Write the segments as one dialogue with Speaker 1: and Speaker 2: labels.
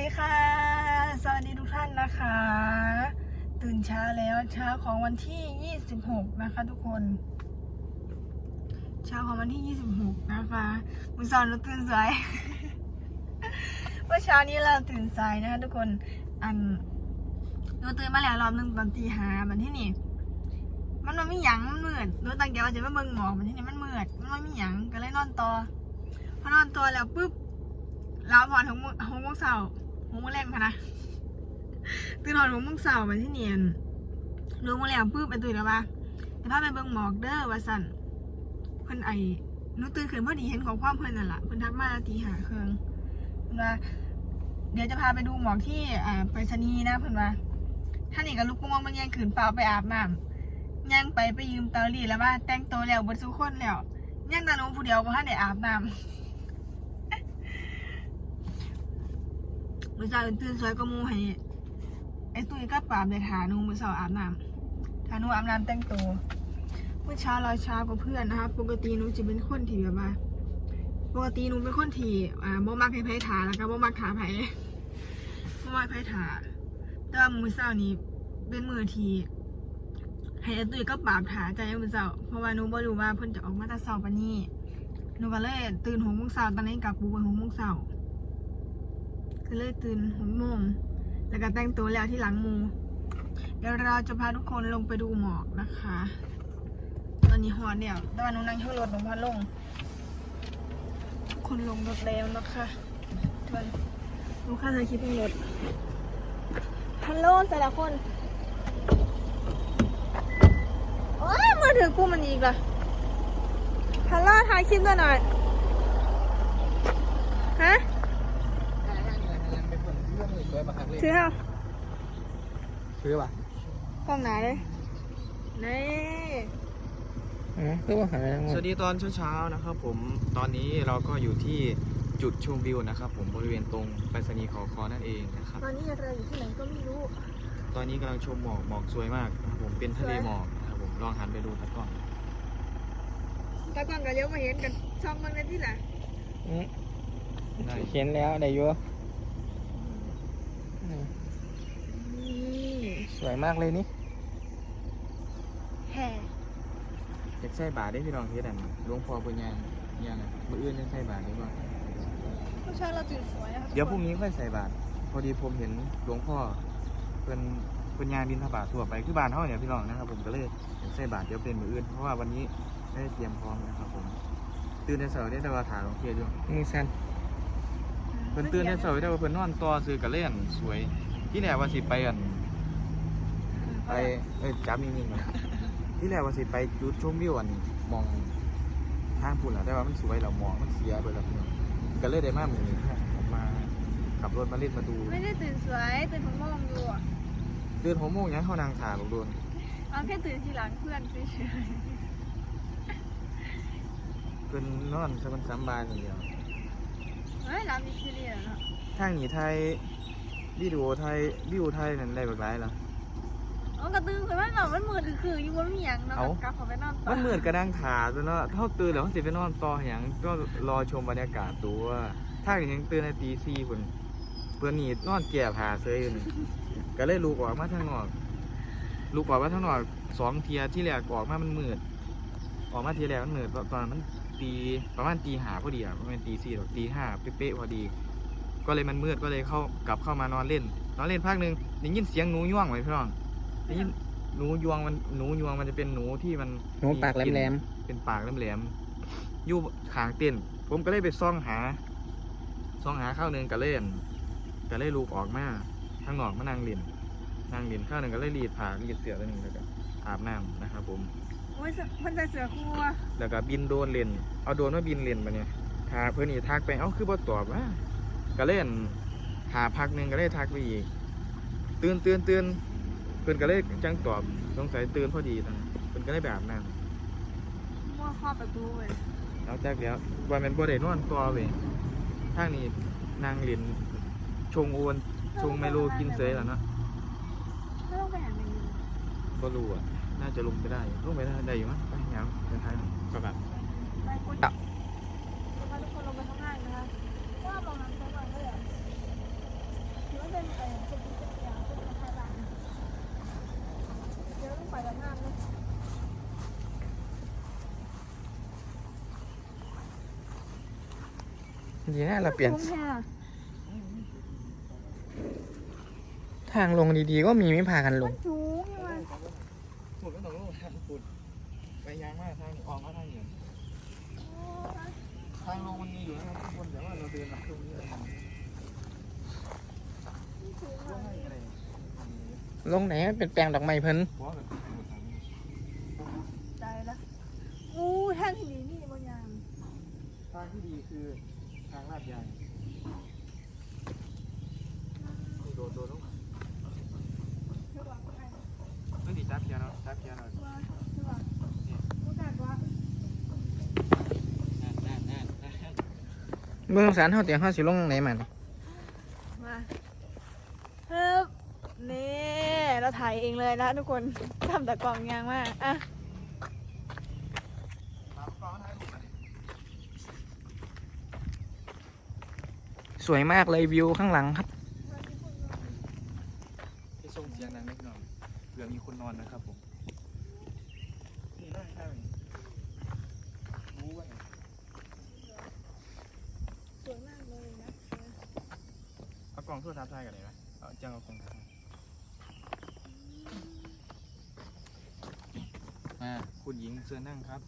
Speaker 1: ดีค่ะ สวัสดีทุกท่านนะคะ ตื่นเช้าแล้วเช้าของวันที่ 26 นะคะ ทุกคน เช้าของวันที่ 26 นะคะมุสอนเราตื่นสายเมื่อเช้านี้เราตื่นสายนะคะ ทุกคนอันเราตื่นมาแล้วรอบหนึ่งตอนตีห้าบันที่นี่มันมันไม่หยังมันมืดหนูตั้งใจว่าจะมาเบิ่งหมอกบันที่นี่มันมืดมันไม่มีหยังก็เลยนอนต่อพอนอนต่อแล้วปุ๊บเราพอนหงโมงเช้า หกโมงแรงค่ะนะตื่นนอนหกโมงเช้าไปที่เนียนรู้มาแล้วปุ๊บไปตื่นแล้วว่าแต่พาไปเบิ่งหมอกเด้อว่าสั่นเพิ่นไอนูตื่นขึ้นพอดีเห็นของความเพิ่นนั่นละเพิ่นทักมาตีหาเครื่องเพิ่นว่าเดี๋ยวจะพาไปดูหมอกที่อ่าไปรษณีย์นะเพิ่นว่าท่านนี่ก็ลุกมองบางอย่างขืนเปล่าไปอาบน้ำย่างไปไปยืมเตาลีแล้วว่าแต่งตัวแล้วเบนสุคนแล้วย่างตาหนูผู้เดียวบ่ทันได้อาบน้ำ มือเช้าตื่นสวยก็มูให้ไอ้ตุ้ยก็ปราบเลยถานูมือเช้าอาบน้ำถานูอาบน้ำแต่งตัวเมื่อเช้าเราช้ากว่าเพื่อนนะคะปกติหนูจะเป็นคนที่แบบว่าปกติหนูเป็นคนที่อ่าบ่มักให้ไผถาแล้วก็บ่มักถาไผ่บ่มักไผ่ถาแต่ว่ามือเช้านี้เป็นมือที่ให้ไอ้ตุ้ยก็ปราบถาใจมือเช้าเพราะว่าหนูบ่รู้ว่าเพิ่นจะออกมาแต่เช้าปานนี้หนูก็เลยตื่นหกโมงเช้าตอนนี้กลับปูกันหกโมงเช้า ก็เลยตื่นหกโมงแล้วก็แต่งตัวแล้วที่หลังมู เดี๋ยวเราจะพาทุกคนลงไปดูหมอกนะคะ ตอนนี้ฮอตเนี่ยตอนนู้นนั่งเที่ยวรถหลงพ่อลง ทุกคนลงรถแล้วนะคะทวนดูค่าถ่ายคลิปในรถฮัลโหลแต่ละคนโอ้ยมือถือกูมันอีกละฮัลโหลถ่ายคลิปด้วยหน่อย ฮะ ถือเอา
Speaker 2: ซื้อป่ะ
Speaker 1: กล้องไหนเลยนี่
Speaker 2: อ๋อคือว่าหาย
Speaker 3: สวัสดีตอนเช้าๆนะครับผมตอนนี้เราก็อยู่ที่จุดชมวิวนะครับ ผมบริเวณตรงไปรษณีย์เขาคอนั่นเองนะครับ
Speaker 1: ตอนนี้เราอยู่ที่ไหนก็ไม่รู้
Speaker 3: ตอนนี้กำลังชมหมอกหมอกสวยมากนะครับผมเป็นทะเลหมอกนะครับผมลองหันไปดูครับก่อน
Speaker 1: ตากล้องก็เลี้ยวมาเห็นกันช่องบางนาที่ไหน
Speaker 3: ได้
Speaker 2: เขียนแล้วได้อยัว
Speaker 1: นี่
Speaker 2: สวยมากเลยนี่
Speaker 1: แห่
Speaker 3: อยากใส่บาทได้พี่น้องเฮ็ดอันหลวงพ่อปุญญาเนี่ยนะมืออื่นยังใส่บาทได้บ่า
Speaker 1: ผู้ชายเราตื่นสวยนะคะ
Speaker 3: เดี๋ยวพรุ่งนี้ค่อยใส่บาทพอดีผมเห็นหลวงพ่อเป็นปุญญาบินทบาททั่วไปคือบ้านเฮาเนี่ยพี่น้องนะครับผมก็เลยอยากใส่บาทเดี๋ยวเป็นมืออื่นเพราะว่าวันนี้ไม่ได้เตรียมพร้อมนะครับผมตื่นในเสาร์ได้แต่ว่าถาหลวงเคียอยู่
Speaker 2: มือสั้น
Speaker 3: เพิ่นตื่นในเสาร์แต่ว่าเพิ่นนอนต่อซื้อกับเล่นสวยที่แรกว่าสิไปอัน ไปเอ้ยจับมีมินที่แรกว่าสิไปจุดชมวิวอันมองทางพุ่นแหละแต่ว่ามันสวยแล้วหมอกมันเสียไปแล้วพี่น้องก็เลยได้มาหมือนี้มาขับรถมาเล่นมาดู
Speaker 1: ไม่ได้ตื่นสวยตื่นหกโมงอยู่อะ
Speaker 3: ตื่นหกโมงยังเข้านางถาบอกโดน
Speaker 1: เอาแค่ตื่นทีหลังเพื่อนเฉย
Speaker 3: เพิ่นนอนสมันสามบานอย่างเดียว
Speaker 1: ๆเฮ้ยร้านมีคิเรียเนาะ
Speaker 3: ทางนี้ไทยวิดีโอไทยวิวไทยนั่นได้บักหลายล่ะ
Speaker 1: เอากระตือคือมันแบบมันมืดคืออยู่บนมีหยังเนาะ
Speaker 3: เอ้า
Speaker 1: กลับเข้าไปนอนต่อ
Speaker 3: มันเหมือนกระดังขาตัวเนาะเท่าตื่นแล้วเขาสิไปนอนต่ออย่างก็รอชมบรรยากาศตัวถ้าอย่างนี้ตื่นในตีสี่คนเพื่อนนี่นอนแก่ผาเซยอยู่นี่ก็เลยลูกออกมาทางนอกลูกออกมาทางนอกสองเทียที่แรกออกมามันมืดออกมาทีแรกมันมืดตอนนั้นมันตีประมาณตีหาพอดีอะประมาณตีสี่หรอกตีห้าเป๊ะๆพอดี ก็เลยมันมืดก็เลยเข้ากลับเข้ามานอนเล่น นอนเล่นพักหนึ่งได้ยินเสียงหนูย่วงไหมพี่น้องได้ยิ นหนูยวงมันหนูยวงมันจะเป็นหนูที่มัน
Speaker 2: หนูปากแหลม
Speaker 3: เป็นปากแหลมๆอยู่ขางเต้นผมก็เลยไปซ่องหาซ่องหาข้าวหนึ่งก็เล่นก็เลยลูกออกมาทางนอกมานั่งเล่นนั่งเล่นข้าวหนึ่งก็เลยรีดผ้ารีดเสื้อตัวหนึ่งแล้วก็อาบน้ำนะครับผม
Speaker 1: โอ้ยมันใส่เสื้อครัว
Speaker 3: แล้วก็บินโดรนเล่นเอาโดรนมาบินเล่นมาเนี่ยทาเพื่อนนี่ทักไปเอ้าคือบ่ตอบว่าก็เล่นหาพักหนึ่งก็เลยทักไปอีกตื่นตื่นตื่น เพื่อนก็เลยจังตอบสงสัยตื่นพอดีตอนนั้นเพื่อนก็เลยไปอาบน้ำ
Speaker 1: มั่วข้อประตูเว้ย
Speaker 3: เอาจากแล้ววันเป็นบ่ได้นอนตัวเว้ยทางนี้นางเรียนชงโอนชงไมโลกินเสยแล้วเนาะ
Speaker 1: ไม่ต้องไปหันไปดู
Speaker 3: ก็รู้อะน่าจะลงไปได้ลงไปได้ได้อยู่มั้งไปยังเดินทางประกาศ
Speaker 1: ไปคุย
Speaker 3: อะ
Speaker 1: พาทุกคนลงไปข้างล่างนะคะว่าลงน้ำตกก่อนก็เดี๋ยว
Speaker 2: ดีนะเราเปลี่ยน
Speaker 1: คุ้มแค่
Speaker 2: ทางลงดีๆ ก็มีไม่พากันลง
Speaker 1: สูงยังไง
Speaker 3: หมุดไม่ต้องลงทางขุดไปยางมากทางออกมาทางอยู่ทางลงมันมีอยู่นะครับทุกคนแต่ว่าเราเดินมาตรงนี้เลยว่าให้อะไร
Speaker 2: ลงไหนมันเป็นแปลงดอกไม้เพิ่น
Speaker 3: เพราะว่าแบบขุดทางนี้
Speaker 1: ใจละอู้ทางที่ดีนี่บางอย่าง
Speaker 3: ทางที่ดีคือทางลาดยางโดดโดดลงมา
Speaker 1: เชื่อว่าใคร
Speaker 3: ไม่ดีจับเกียร์เนาะจับเกียร์เนาะ
Speaker 1: ว่าเชื่อว่าผู้การว่า
Speaker 3: นั่นนั่นนั่นนั่น
Speaker 2: เมื่อสงสารเฮาเตียงเฮาสิลงไหนมัน
Speaker 1: มาฮึบนี่เราถ่ายเองเลยนะทุกคนทำแต่กล่องยางมากอะ
Speaker 2: สวยมากเลยวิวข้างหลังครับ
Speaker 3: ที่ส่งเสียงดังเล็กน้อยเผื่อมีคนนอนนะครับผมนี่นั่งข้างรู้ว่าไง
Speaker 1: สวยมากเลยนะ
Speaker 3: เอากล่องโทรศัพท์ถ่ายกันเลยไหมเอาจังเอากล่องถ่ายมาคุณหญิงเชิญนั่งครับ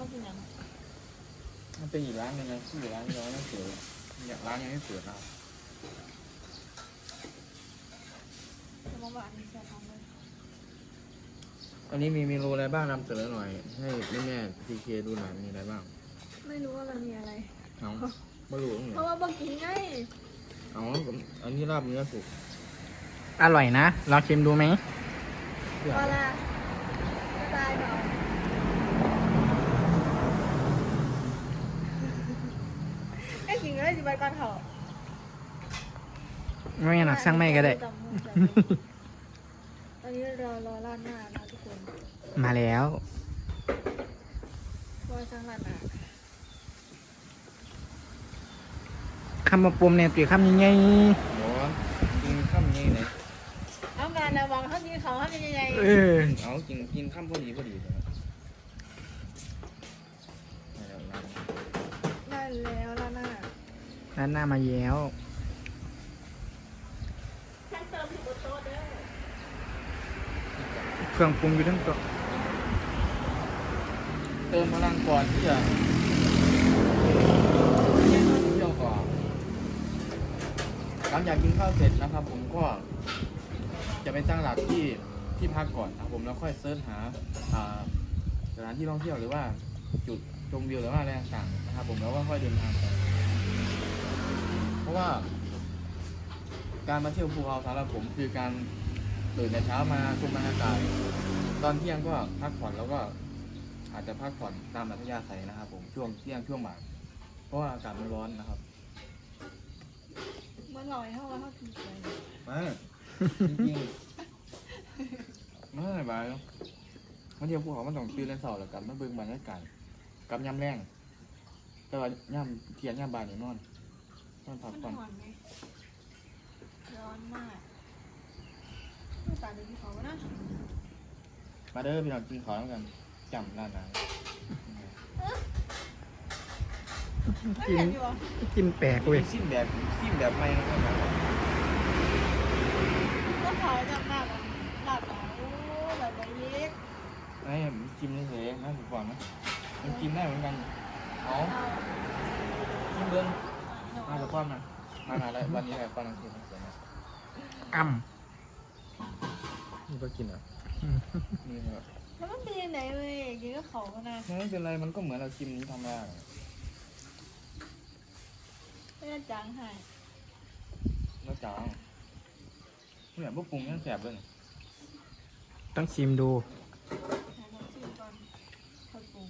Speaker 1: มากินยัง
Speaker 3: มันเป็นอีกร้านหนึงนะชื่อร้านที่เราไม่เปิดเนี่ยร้านยังไม่เปิดนะครับ
Speaker 1: จะมาบอกอันนี้มากเลย
Speaker 3: อันนี้มีเมนูอะไรบ้างนำเสนอหน่อย ให้แม่แม่ทีเคดูหน่อยมีอะไรบ้าง
Speaker 1: ไม่รู้ว่ามันมีอะไร
Speaker 3: เอาไม่รู้ตรงไหน
Speaker 1: เพราะว่าบอกกินไง
Speaker 3: เอาอันนี้ลาบเนื้อสุก
Speaker 2: อร่อยนะลองชิมดูไหม
Speaker 1: พอละตายเปล่าไอ้กินก็ได้ สิบาทก่อนเถอะ
Speaker 2: ไม่งั้นหนักสร้างไม่ก็ได้
Speaker 1: ตอนนี้เรารอร้านหน้านะทุกคน
Speaker 2: มาแล้ว
Speaker 1: รอสร้างร้านหน้า
Speaker 2: คำมาปุ่มเนี่ยตีคำยังไง
Speaker 3: โอ้กินข้ามนี้เลย
Speaker 1: เอาการนะวางเขากินเขาเขาเป็นยังไง
Speaker 2: เออ
Speaker 3: เอากินกินข้ามพอดีพอดีเลยเอาแล้วนะ
Speaker 1: ได้แล้วร้านหน้า
Speaker 2: ร้านหน้ามาแล้ว
Speaker 1: แค่เติมเค
Speaker 2: รื่องปรุงอยู่ทั้งต๊ะ
Speaker 3: เติมพลังก่อนที่จะเที่ยวก่อนหลังจากกินข้าวเสร็จนะครับ ผมก็จะไปตั้งหลักที่ที่พักก่อนนะครับผมแล้วค่อยเสิร์ชหาสถานที่ท่องเที่ยวหรือว่าจุดชมวิวหรือว่าอะไรต่างๆนะครับผมแล้วก็ค่อยเดินทางไป ราะว่า การมาเที่ยวภูเขาสำหรับผมคือการตื่นแต่เช้ามาชมบรรยากาศตอนเที่ยงก็พักผ่อนแล้วก็ อาจจะพักผ่อนตามอัธยาศัยนะครับ ผมช่วงเที่ยงช่วงบ่ายเพราะว่าอากาศมันร้อนนะครับ
Speaker 1: มันลอยเข้ามาเขากินไป
Speaker 3: ไม่จริงๆไม่บ่ายมันเที่ยวภูเขามันต้องตื่นแต่เช้าแล้วกันมันเบิ่งบรรยากาศกับยามแรงแต่ว่ายามเที่ยงยามบ่ายนี่นอนน อนพัก
Speaker 1: มัน
Speaker 3: ผ่อน
Speaker 1: ร้อนไหมร้อนมากต้องตาดูที่เขานะ
Speaker 3: มาเด้อพี่น้องกินข้าวแล้วกันจำร้านไหน
Speaker 1: ไม่เห็นอยู่เหรอ
Speaker 2: กินแปลกเว้ย
Speaker 3: ซิมแบบซิมแบบใหม่นะครับ
Speaker 1: ก็เขาจะหนักหนักอะโอ้แบบไหนเล็ก
Speaker 3: ไอ้ผมจิ้มเฉยๆนะผมก่อนนะมันกินได้เหมือนกันเอากินเบิ้ง มาจากความนะมามาแล้ววันนี้อะไรความนังกินเสร็จนะ
Speaker 2: อ่
Speaker 3: นี่ก็กินเหรอำนี่แบบ
Speaker 1: แล้วมันเป็นยังไงเว้ยกินกับเขาก็นะ
Speaker 3: ไม่เป็นไรมันก็เหมือนเรากินนี้ธรรมดา
Speaker 1: ไม่ได้จังให้
Speaker 3: แล้วจ้าเนี่ยพวกปรุงยังแสบเลยนี่
Speaker 2: ต้องชิมดู
Speaker 1: หาน้ำจิ้มก่อนค่อยปรุง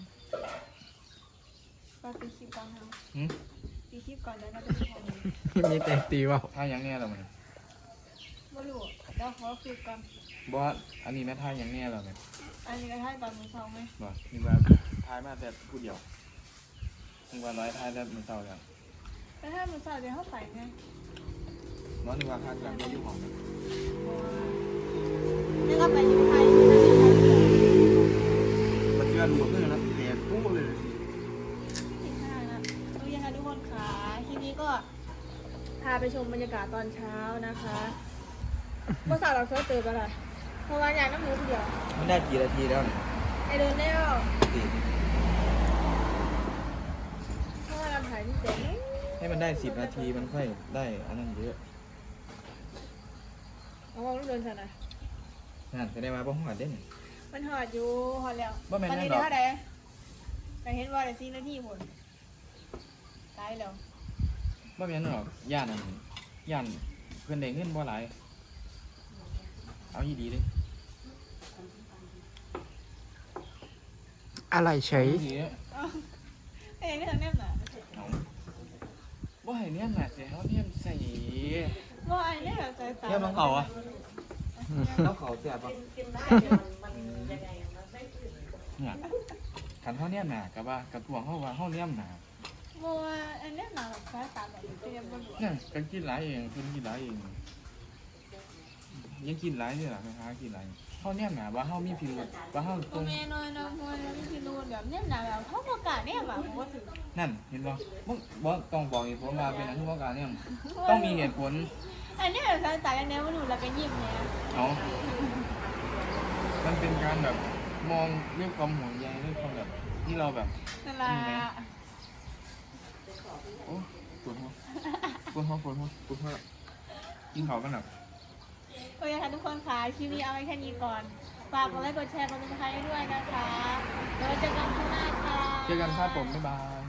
Speaker 1: ไปปีคลิปก่อนนะ
Speaker 3: หืม
Speaker 1: ปีคลิปก่อนแล้วเราจะไปทำเลย
Speaker 2: มีแต่ตีว่า
Speaker 3: ท่ายังแน่เรามัน
Speaker 1: ไม่รู้เดี๋ยวขอคลิปก่อน
Speaker 3: บอสอันนี้แม่ท่ายังแน่เราเนี่ย
Speaker 1: อันนี้ก็ให้ตอนมือเช้าไหม
Speaker 3: บอสนี่ว่าทายมาแต่ผู้เดียวนี่ว่าร้อยทายแต่มือเศร้าแล้ว
Speaker 1: แต่ถ้ามือเช้าเดี๋ยวเขาไปไง
Speaker 3: บอสนี่ว่าทายกันไม่ยุ่งของนะ
Speaker 1: นี่ก็ไปอยู่ไทยาไปชมบรรยากาศตอนเช้านะคะเมื่อสาวเราเซิร์ฟเติร์ไปละเพราะว่าอยากน้ำหมูคนเดียว
Speaker 3: มันได้กี่นาทีแล้วเนี่ย
Speaker 1: ไอเดินเร็ว
Speaker 3: สี่
Speaker 1: เพราะว่าเราถ่ายที่เจ๋ง
Speaker 3: ให้มันได้สิบนาทีมันค่อยได้อันนั้นเยอะ
Speaker 1: เอาว่าลูกเดินสันนะ
Speaker 3: นั่นแสดงว่าพ่อหัดเด่น
Speaker 1: มันหอดอยู่หอดแล้ว
Speaker 3: บ่แม่น
Speaker 1: ตอนนี้
Speaker 3: แน่
Speaker 1: เดี๋ยว
Speaker 3: ดอก
Speaker 1: เท่าไหร่แต่เห็นว่าได้สี่นาทีผลตายแล้ว
Speaker 3: ว่าแม่นหรอกย่านอันย่านเพื่อนเด้เงินบ่หลายเอาอีดีเลย
Speaker 2: อะไรเฉย
Speaker 3: อาอีดีเลย
Speaker 1: เอ้ยนี่ทำแนบหน่ะ
Speaker 3: เอาบ่ให้เนี่ยหน่ะสิเฮาเนี่ยใส่
Speaker 1: ว่าไอ้เนี่ยแบบใจตา
Speaker 3: เนี่ยมันเขาอะแล้วเขาเสียบอะเนี่ยคันเฮาเนี่ยหน่ะกับว่ากับพวกเฮาว่าเฮาเนี่ยหน่ะ
Speaker 1: ว่าไอ้เนี่ยหนาแบบใจตาแบบเตรียมบนหัว
Speaker 3: เนี่ยกันกินหลายเองเพิ่นกินหลายเองยังกินหลายนี่ล่ะแม่ค้ากินหลายเฮาเนี่ยหน่ะว่าเฮามีพิรุธว่าเฮาต
Speaker 1: โอ
Speaker 3: รง
Speaker 1: เมน้อยน้อยน้อยแล้วพี่นูนแบบเนี่ยหนาแบบเขาประกาศเนี่ยแบบผมว่าถึง
Speaker 3: นั่นเห็นบ่บ่บ่ต้องบอกเหตุผลว่าเป็นอันที่ว่าการเนี่ยต้องมีเหตุผล
Speaker 1: อันนี้แบบใจตากันแนวมันดูแล้วก็ยิ้มเนี่ย
Speaker 3: เอามันเป็นการแบบมองด้วยความห่วงใยด้วยความแบบที่เราแบบ
Speaker 1: นั่นละ
Speaker 3: โอ้ปวดหัวปวดหัวปวดหัวปวดหัวกินเขากันหนัก
Speaker 1: โอเคค่ะทุกคนค่ะคลิปนี้เอาไว้แค่นี้ก่อน ฝากกดไลค์กดแชร์กดติดตามด้วยนะคะเดี๋ยวเจอกันข้างหน้าค่ะ
Speaker 3: เจอกันครับผม บ๊ายบาย